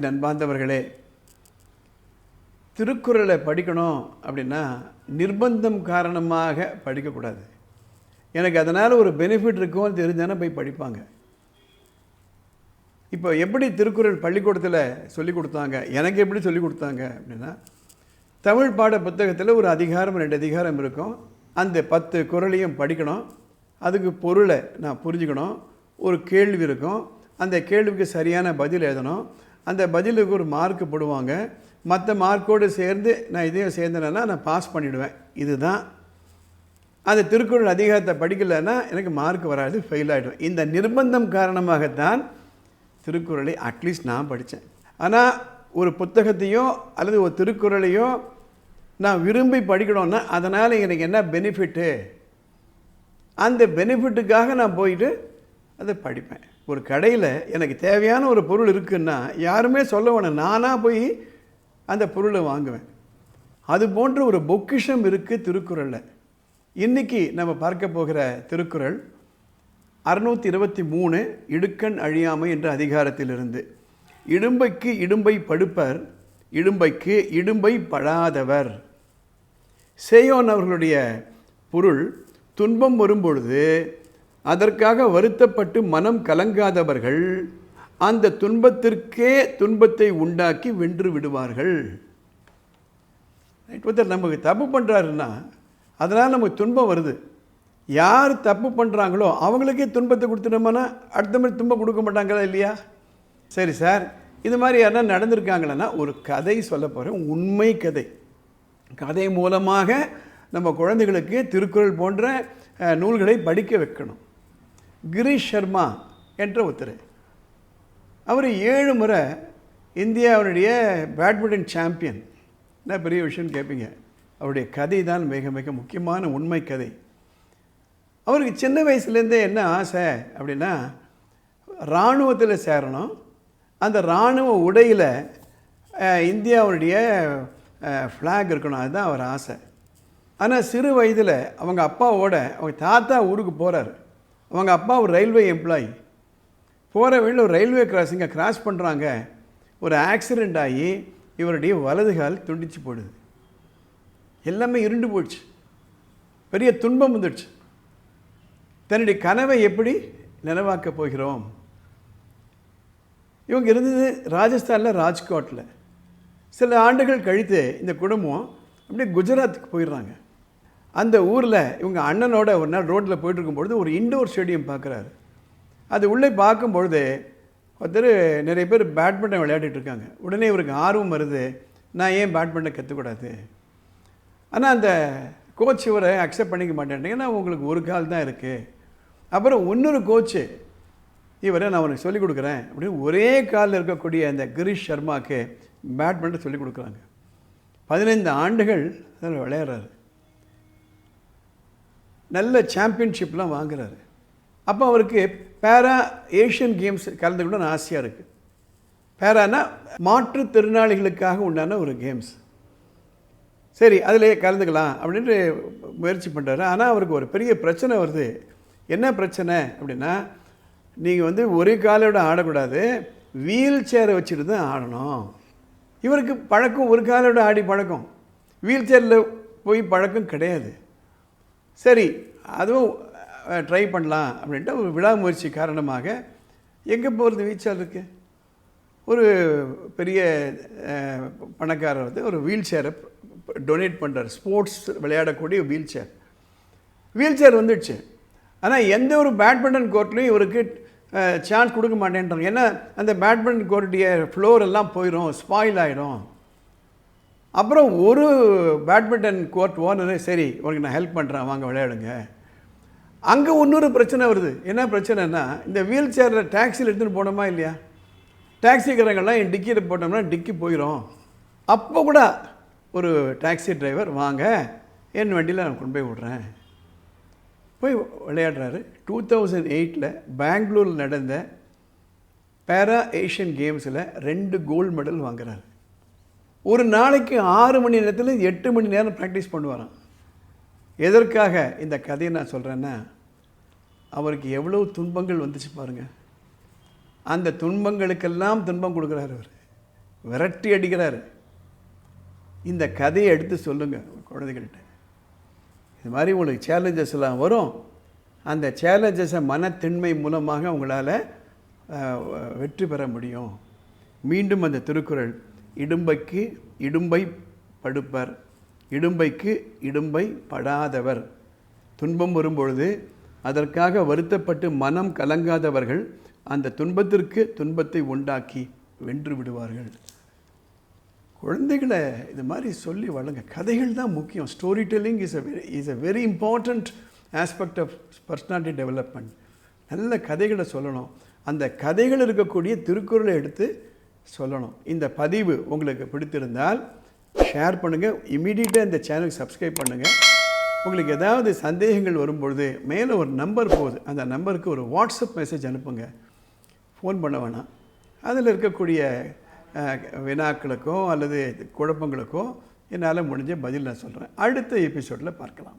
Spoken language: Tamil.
என் அன்பார்ந்தவர்களே திருக்குறளை படிக்கணும் அப்படின்னா நிர்பந்தம் காரணமாக படிக்கக்கூடாது. எனக்கு அதனால் ஒரு பெனிஃபிட் இருக்கும்னு தெரிஞ்சானே போய் படிப்பாங்க. இப்போ எப்படி திருக்குறள் பள்ளிக்கூடத்தில் சொல்லி கொடுத்தாங்க எனக்கு எப்படி சொல்லி கொடுத்தாங்க அப்படின்னா தமிழ் பாட புத்தகத்தில் ஒரு அதிகாரம் ரெண்டு அதிகாரம் இருக்கும். அந்த பத்து குறளையும் படிக்கணும். அதுக்கு பொருளை நான் புரிஞ்சுக்கணும். ஒரு கேள்வி இருக்கும். அந்த கேள்விக்கு சரியான பதில் எழுதணும். அந்த பதிலுக்கு ஒரு மார்க் போடுவாங்க. மற்ற மார்க்கோடு சேர்ந்து நான் இதையும் சேர்ந்தேன்னா நான் பாஸ் பண்ணிவிடுவேன் இதுதான். அந்த திருக்குறள் அதிகாரத்தை படிக்கலைன்னா எனக்கு மார்க் வராது ஃபெயில் ஆகிடும் இந்த நிர்பந்தம் காரணமாகத்தான் திருக்குறளை அட்லீஸ்ட் நான் படித்தேன். ஆனால் ஒரு புத்தகத்தையோ அல்லது ஒரு திருக்குறளையோ நான் விரும்பி படிக்கணும்னா அதனால் எனக்கு என்ன பெனிஃபிட்டு அந்த பெனிஃபிட்டுக்காக நான் போயிட்டு அதை படிப்பேன். ஒரு கடையில் எனக்கு தேவையான ஒரு பொருள் இருக்குன்னா யாருமே சொல்ல வேணும். நானாக போய் அந்த பொருளை வாங்குவேன். அது போன்ற ஒரு பொக்கிஷம் இருக்குது திருக்குறளில். இன்றைக்கி நம்ம பார்க்க போகிற திருக்குறள் அறுநூற்றி இருபத்தி மூணு இடுக்கண் அழியாமை என்ற அதிகாரத்திலிருந்து. இடும்பைக்கு இடும்பை படுப்பர் இடும்பைக்கு இடும்பை படாதவர். சேயோன் அவர்களுடைய பொருள் துன்பம் வரும்பொழுது அதற்காக வருத்தப்பட்டு மனம் கலங்காதவர்கள் அந்த துன்பத்திற்கே துன்பத்தை உண்டாக்கி வென்று விடுவார்கள். ஒருத்தர் நமக்கு தப்பு பண்ணுறாருன்னா அதனால் நமக்கு துன்பம் வருது. யார் தப்பு பண்ணுறாங்களோ அவங்களுக்கே துன்பத்தை கொடுத்துட்டோம்னா அடுத்த மாதிரி துன்பம் கொடுக்க மாட்டாங்களா இல்லையா? சரி சார் இது மாதிரி யாருன்னா நடந்திருக்காங்களன்னா ஒரு கதை சொல்ல போகிறேன் உண்மை கதை. கதை மூலமாக நம்ம குழந்தைகளுக்கு திருக்குறள் போன்ற நூல்களை படிக்க வைக்கணும். கிரீஷ் சர்மா என்ற ஒருத்தர். அவர் ஏழு முறை இந்தியாவுடைய பேட்மிண்டன் சாம்பியன். என்ன பெரிய விஷயம்னு கேட்பீங்க அவருடைய கதை தான் மிக மிக முக்கியமான உண்மை கதை. அவருக்கு சின்ன வயசுலேருந்தே என்ன ஆசை அப்படின்னா இராணுவத்தில் சேரணும். அந்த இராணுவ உடையில் இந்தியாவுடைய ஃப்ளாக் இருக்கணும். அதுதான் அவர் ஆசை. ஆனால் சிறு வயதில் அவங்க அப்பாவோட அவங்க தாத்தா ஊருக்கு போகிறாரு அவங்க அப்பா ஒரு ரயில்வே எம்ப்ளாயி போகிற வழியில் ஒரு ரயில்வே கிராசிங்கை கிராஸ் பண்ணுறாங்க ஒரு ஆக்சிடெண்ட் ஆகி இவருடைய வலது கால் துண்டிச்சு போடுது. எல்லாமே இருண்டு போயிடுச்சு பெரிய துன்பம் வந்துடுச்சு. தன்னுடைய கனவை எப்படி நினைவாக்கப் போகிறோம்? இவங்க இருந்தது ராஜஸ்தானில் ராஜ்கோட்டில் சில ஆண்டுகள் கழித்து இந்த குடும்பம் அப்படியே குஜராத்துக்கு போயிடுறாங்க. அந்த ஊரில் இவங்க அண்ணனோட ஒரு நாள் ரோட்டில் போயிட்டுருக்கும் பொழுது ஒரு இண்டோர் ஸ்டேடியம் பார்க்குறாரு. அது உள்ளே பார்க்கும்பொழுது ஒருத்தர் நிறைய பேர் பேட்மிண்டன் விளையாடிட்டு இருக்காங்க. உடனே இவருக்கு ஆர்வம் வருது. நான் ஏன் பேட்மிண்டன் கற்றுக்கூடாது ஆனால் அந்த கோச் இவரை அக்செப்ட் பண்ணிக்க மாட்டேன் ஏன்னா உங்களுக்கு ஒரு கால் தான் இருக்குது அப்புறம் இன்னொரு கோச்சு இவரை நான் உனக்கு சொல்லிக் கொடுக்குறேன். அப்படின்னு ஒரே காலில் இருக்கக்கூடிய அந்த கிரீஷ் சர்மாவுக்கு பேட்மிண்டன் சொல்லிக் கொடுக்குறாங்க. பதினைந்து ஆண்டுகள் அதில் விளையாடுறாரு. நல்ல சாம்பியன்ஷிப்லாம் வாங்குறாரு. அப்போ அவருக்கு பேரா ஏஷியன் கேம்ஸ் கலந்துக்கணும்னு ஆசையாக இருக்குது பேரானா மாற்றுத்திறனாளிகளுக்காக உண்டான ஒரு கேம்ஸ் சரி அதிலே கலந்துக்கலாம் அப்படின்ட்டு முயற்சி பண்ணுறாரு ஆனால் அவருக்கு ஒரு பெரிய பிரச்சனை வருது. என்ன பிரச்சனை அப்படின்னா நீங்கள் வந்து ஒரு காலோட ஆடக்கூடாது. வீல் சேரை வச்சுட்டு தான் ஆடணும். இவருக்கு பழக்கம் ஒரு காலோட ஆடி பழக்கம். வீல் சேரில் போய் பழக்கம் கிடையாது. சரி அதுவும் ட்ரை பண்ணலாம் அப்படின்ட்டு ஒரு விடாமுயற்சி காரணமாக எங்கே போகிறது வீச்சால் இருக்குது ஒரு பெரிய பணக்காரர் வந்து ஒரு வீல் சேரை டொனேட் பண்ணுறார் ஸ்போர்ட்ஸ் விளையாடக்கூடிய வீல் சேர் வீல் சேர் வந்துடுச்சு. ஆனால் எந்த ஒரு பேட்மிண்டன் கோர்ட்லேயும் இவருக்கு சான்ஸ் கொடுக்க மாட்டேன்றாங்க. ஏன்னா அந்த பேட்மிண்டன் கோர்ட்டுடைய ஃப்ளோர் எல்லாம் போயிடும் ஸ்பாயில் ஆகிடும் அப்புறம் ஒரு பேட்மிண்டன் கோர்ட் ஓனரு சரி உனக்கு நான் ஹெல்ப் பண்ணுறேன் வாங்க விளையாடுங்க. அங்கே இன்னொரு பிரச்சனை வருது. என்ன பிரச்சனைனா இந்த வீல் சேரில் டாக்ஸியில் எடுத்துகிட்டு போனோமா இல்லையா? டாக்ஸிக்காரங்கெல்லாம் என் டிக்கியில் போட்டோம்னா டிக்கி போயிடும் அப்போ கூட ஒரு டாக்ஸி டிரைவர் வாங்க என் வண்டியில் நான் கொண்டு போய் விட்றேன். போய் விளையாடுறாரு. டூ தௌசண்ட் எயிட்டில் பெங்களூரில் நடந்த பேரா ஏஷியன் கேம்ஸில் ரெண்டு கோல்டு மெடல் வாங்குறாரு. ஒரு நாளைக்கு ஆறு மணி நேரத்தில் எட்டு மணி நேரம் ப்ராக்டிஸ் பண்ணுவாராம். எதற்காக இந்த கதையை நான் சொல்கிறேன்னா அவருக்கு எவ்வளோ துன்பங்கள் வந்துச்சு பாருங்கள் அந்த துன்பங்களுக்கெல்லாம் துன்பம் கொடுக்குறாரு அவர். விரட்டி அடிக்கிறாரு. இந்த கதையை எடுத்து சொல்லுங்கள் குழந்தைகள்கிட்ட இது மாதிரி உங்களுக்கு சேலஞ்சஸ் எல்லாம் வரும். அந்த சேலஞ்சஸை மனத்திண்மை மூலமாக உங்களால் வெற்றி பெற முடியும். மீண்டும் அந்த திருக்குறள் இடும்பைக்கு இடும்பை படுப்பர். இடும்பைக்கு இடும்பை படாதவர். துன்பம் வரும்பொழுது அதற்காக வருத்தப்பட்டு மனம் கலங்காதவர்கள் அந்த துன்பத்திற்கு துன்பத்தை உண்டாக்கி வென்று விடுவார்கள். குழந்தைகளை இது மாதிரி சொல்லி வழங்க கதைகள் தான் முக்கியம். Story telling is a very is a very important aspect of personality development நல்ல கதைகளை சொல்லணும். அந்த கதைகள் இருக்கக்கூடிய திருக்குறளை எடுத்து சொல்லணும். இந்த பதிவு உங்களுக்கு பிடித்திருந்தால் ஷேர் பண்ணுங்கள் இமீடியட்டாக இந்த சேனலுக்கு சப்ஸ்கிரைப் பண்ணுங்கள் உங்களுக்கு ஏதாவது சந்தேகங்கள் வரும்பொழுது மேலே ஒரு நம்பர் போகுது. அந்த நம்பருக்கு ஒரு வாட்ஸ்அப் மெசேஜ் அனுப்புங்க. ஃபோன் பண்ண வேணாம். அதில் இருக்கக்கூடிய வினாக்களுக்கோ அல்லது குழப்பங்களுக்கோ என்னால் முடிஞ்ச பதில் நான் சொல்கிறேன் அடுத்த எபிசோடில் பார்க்கலாம்.